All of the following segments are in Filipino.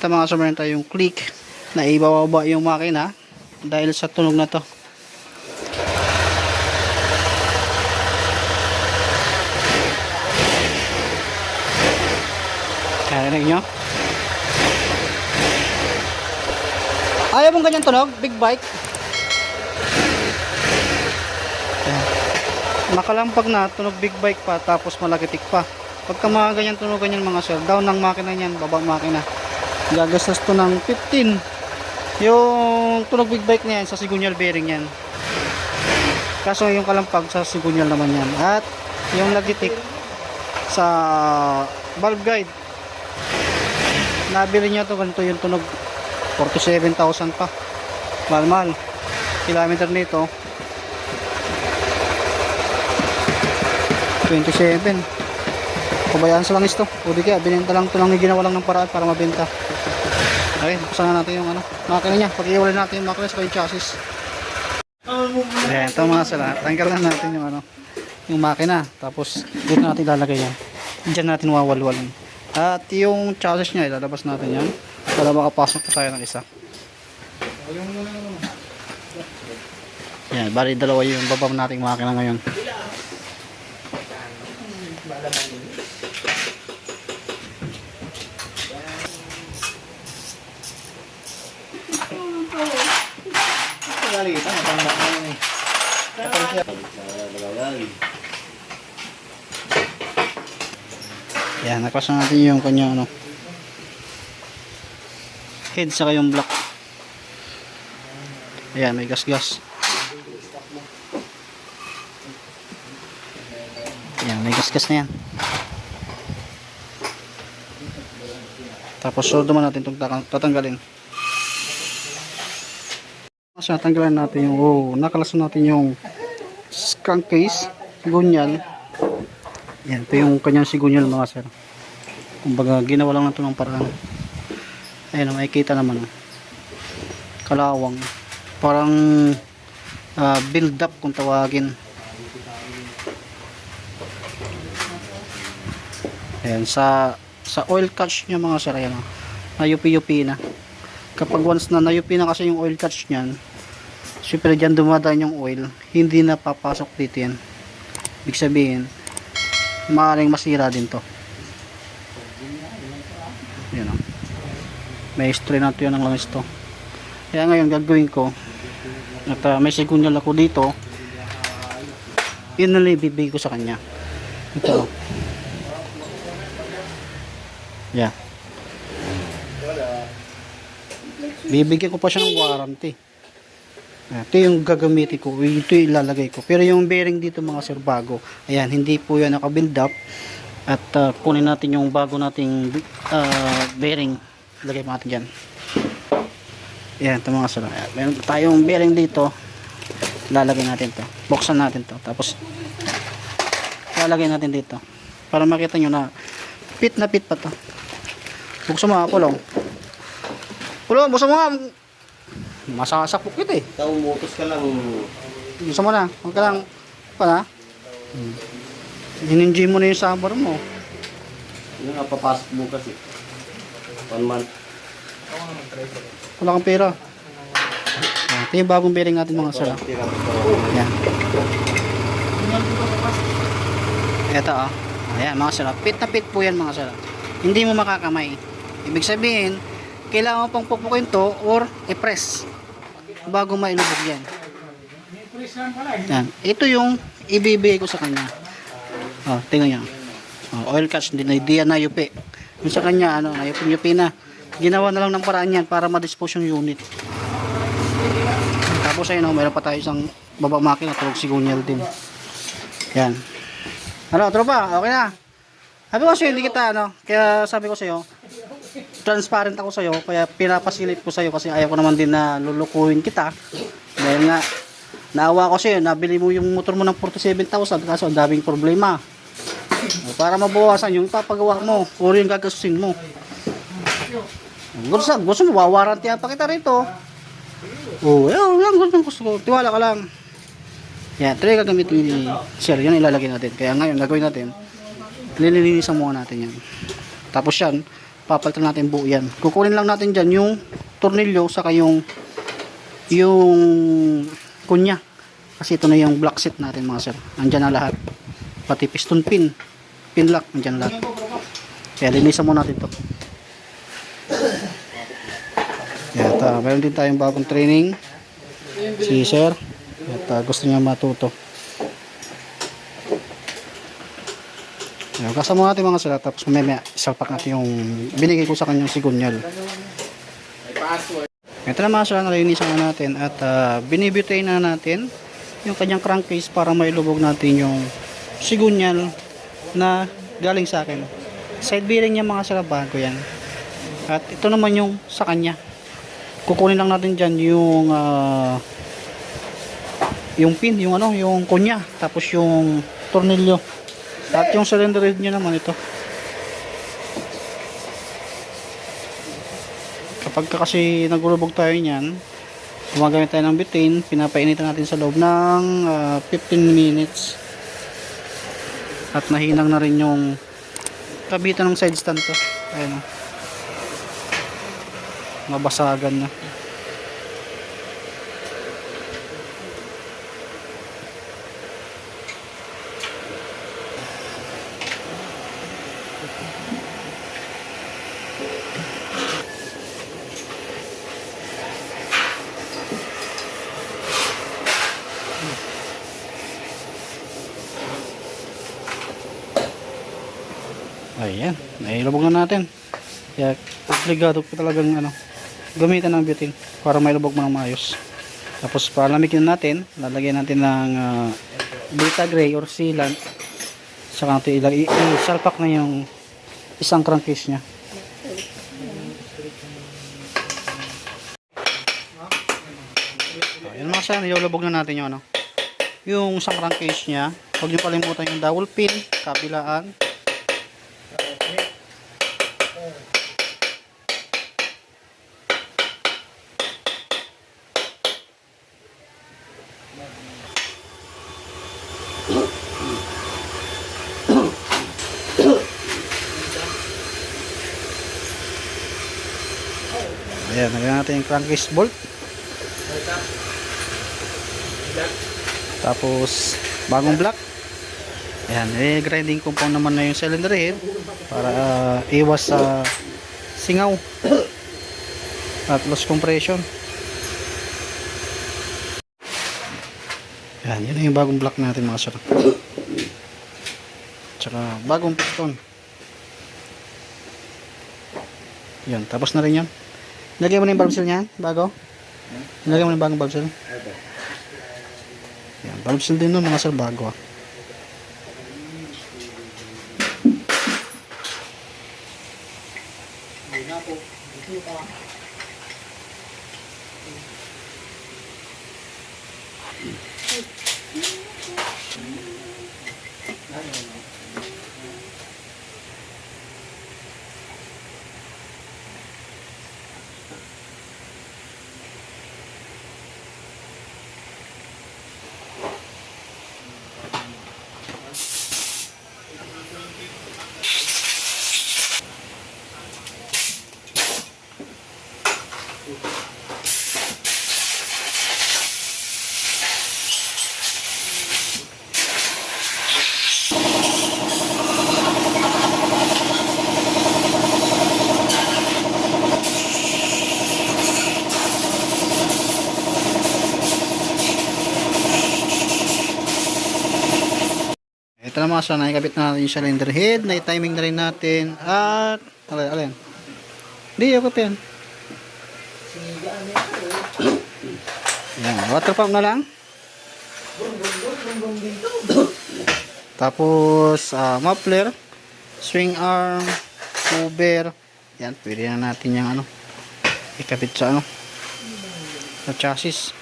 Ito mga sir, meron tayong click na ibababa yung makina dahil sa tunog na to. Karinig nyo? Ayaw mong ganyan tunog? Big bike? Ayan. Nakalampag na, tunog big bike pa, tapos malakitik pa. Pagka mga ganyan tunog ganyan mga sir, down ng makina niyan, baba makina. Gagastos to ng 15. Yung tunog big bike na yan, sa sigunyal bearing yan. Kaso yung kalampag sa sigunyal naman yan. At yung lagitik sa valve guide. Nabili niya to ganito yung tunog 47,000 pa. Mahal-mahal. Kilometer nito 27. Pabayaan sa langis to. O di kaya binenta lang to lang ginawa lang ng paraan para mabenta. Okay, buksan na natin yung ano, makina niya. Pag-iwalay natin yung makina sa yung chassis. Ayan, ito mga sala. Tanggalan natin yung ano, yung makina. Tapos dito natin ilalagay yan. Diyan natin wawalwalan. At yung chassis niya, ilalabas natin yan. Para makapasok pa tayo ng isa. Yan, bali dalawa yung baba nating makina ngayon. Galitan, matanda na yun eh. Yan, napasa natin yung kanya ano. Head saka yung block. Ayan, may gas-gas. Ayan, may gas-gas na yan. Tapos soldo naman natin itong tatang- tatanggalin. Mas natanggalan natin yung, oh, nakalasan natin yung skunk case, gunyal. Yan, ito yung kanyang sigunyal mga sir. Kumbaga, ginawa lang natin ng parang ayun, makikita naman. oh. Kalawang. Parang ah, build up kung tawagin. Ayan, sa sa oil catch niya mga sir, ayan, oh. nayupi-yupi na. Kapag once na nayupi na kasi yung oil catch niyan, syempre dyan dumadaan yung oil, hindi na papasok dito yan. Ibig sabihin, maaaring masira din to. Yan o. May history na to yan ng langis to. Kaya ngayon gagawin ko, at uh, may sigunyal ako dito, yun na lang ko sa kanya. Ito. o. Yeah. Bibigyan ko pa siya ng warranty. Ito yung gagamitin ko. Ito yung ilalagay ko. Pero yung bearing dito mga sir bago. Ayan, hindi po yan naka-build up. At uh, kunin natin yung bago nating uh, bearing. Lagay natin dyan. Ayan, ito mga sir. Ayan, meron tayong bearing dito. Lalagay natin to. Buksan natin to. Tapos, lalagay natin dito. Para makita nyo na pit na pit pa to. Buksan mo ha, pulong. Pulong, buksan mo nga. Masasakpok kita eh. Ikaw umutos ka lang. Gusto mo na. Huwag ka lang. Pa na. Hmm. Mo na yung summer mo. Yung nga papasok bukas eh. One month. Wala kang pera. Yan. Ito yung bagong bearing natin mga sir. ah. Tira ko. Yan. Ito ah. Ayan mga sir. ah. Pit na pit po yan mga sir. ah. Hindi mo makakamay. Ibig sabihin, kailangan mo pang pupukin to or i-press bago mailubog yan. Yan. Ito yung ibibigay ko sa kanya. Oh, tingnan niyo. Oh, oil catch hindi na hindi yan nayupi. Yung sa kanya ano, nayupi na. Ginawa na lang ng paraan yan para ma-dispose yung unit. Tapos ayun, oh, meron pa tayo isang baba makina, tulog sigunyal din. Yan. Ano, tropa, okay na. Sabi ko sa'yo, hindi kita, ano, kaya sabi ko sa'yo, transparent ako sa'yo, kaya pinapasilip ko sa'yo kasi ayaw ko naman din na lulukuhin kita. Dahil nga, naawa ko sa'yo, nabili mo yung motor mo ng 47,000 kaso ang daming problema. Para mabawasan yung papagawa mo, o yung gagastusin mo. Gusto, gusto mo, wawarantihan pa kita rito. Oo, oh, yun lang gusto, gusto ko. Tiwala ka lang. Yan, yung gagamitin ni Sir. Yan ilalagay natin. Kaya ngayon, gagawin natin. Nililinisan muna natin yan. Tapos yan, papalitan natin buo yan. Kukunin lang natin dyan yung tornilyo saka yung yung kunya. Kasi ito na yung block set natin mga sir. Andyan na lahat. Pati piston pin pin lock andyan lahat. Kaya linisan mo natin to. Yan ta meron din tayong bagong training. Si sir. At ah, gusto niya matuto Ayan, kasama natin mga sila tapos mamaya isalpak natin yung binigay ko sa kanyang sigunyal. Ito na mga sila nalinisan na natin at uh, binibutay na natin yung kanyang crankcase para mailubog natin yung sigunyal na galing sa akin. Side bearing niya mga sila bago yan. At ito naman yung sa kanya. Kukunin lang natin dyan yung ah, yung pin, yung ano, yung kunya, tapos yung tornilyo. At yung cylinder head nyo naman ito. Kapag ka kasi nagulubog tayo niyan, gumagamit tayo ng butane, pinapainitan natin sa loob ng ah, 15 minutes. At nahinang na rin yung kabitan ng side stand to. Ayun o. Mabasagan na. Ayan, nailubog na natin. Kaya obligado ko talagang ano, gamitan ng butane para mailubog mo ng maayos. Tapos palamigin natin, lalagyan natin ng ah, beta gray or sealant. Saka natin ilag- i- i-salpak na yung isang crankcase niya. Ayan mga sa, nilulubog na natin yung ano. Yung isang crankcase niya. Huwag niyo kalimutan yung dowel pin, kabilaan, Ayan, nagyan natin yung crankcase bolt. Tapos, bagong block. Ayan, eh, grinding compound naman na yung cylinder head para ah, iwas sa singaw at loss compression. Ayan, yun yung bagong block natin mga sir. Tsaka bagong piston. Yan, tapos na rin yan. Lagyan mo na yung valve seal niyan, bago. Lagyan mo na yung bagong valve seal. Yan, valve seal din nun mga sir, bago ah. Ito na mga sir, nakikabit na natin yung cylinder head, na timing na rin natin, at, alin, alin. Hindi, okay pa yan. Yan, water pump na lang. Tapos, ah, muffler, swing arm, cover, yan, pwede na natin yung ano, ikabit sa ano, sa chassis.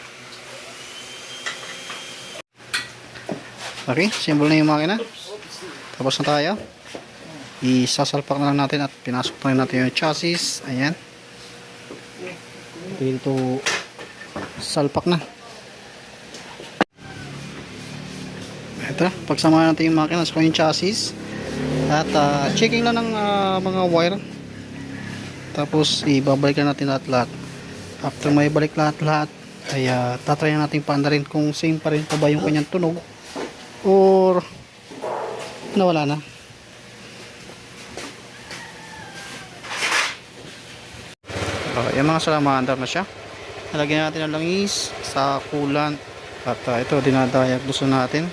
Okay, symbol na yung makina. Tapos na tayo. Isasalpak na lang natin at pinasok na natin yung chassis. Ayan. Dito salpak na. Ito, pagsama natin yung makina sa yung chassis. At ah, checking lang ng ah, mga wire tapos ibabalikan natin lahat-lahat after may balik lahat-lahat ay uh, tatry natin paanda rin kung same pa rin pa ba yung kanyang tunog or nawala na. Okay, yung mga salamander na siya. Nalagyan natin ng langis sa kulan. At uh, ito dinadayak gusto natin.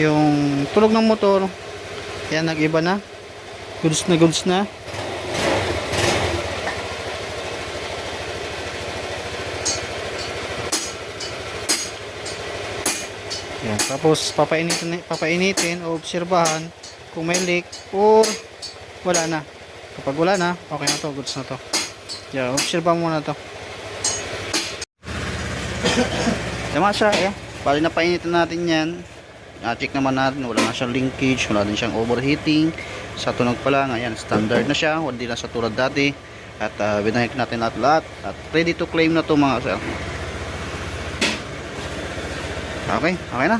Yung tunog ng motor yan nag-iba na. Goods na goods na tapos papainitin papainitin o obserbahan kung may leak or wala na kapag wala na okay na to goods na to yan obserbahan muna to Tama siya, eh. Bali na painitin natin yan. Na-check naman natin, wala na siyang linkage, wala din siyang overheating. Sa tunog pa lang, ayan, standard na siya, hindi na sa tulad dati. At uh, binayik natin lahat-lahat. At ready to claim na to mga sir. Okay, okay na.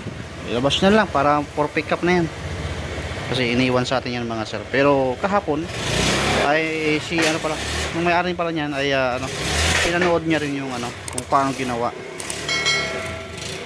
Ilabas na lang para for pick up na yan. Kasi iniwan sa atin yan mga sir. Pero kahapon, ay si ano pala, nung may-ari pala niyan ay ah, ano, pinanood niya rin yung ano, kung paano ginawa.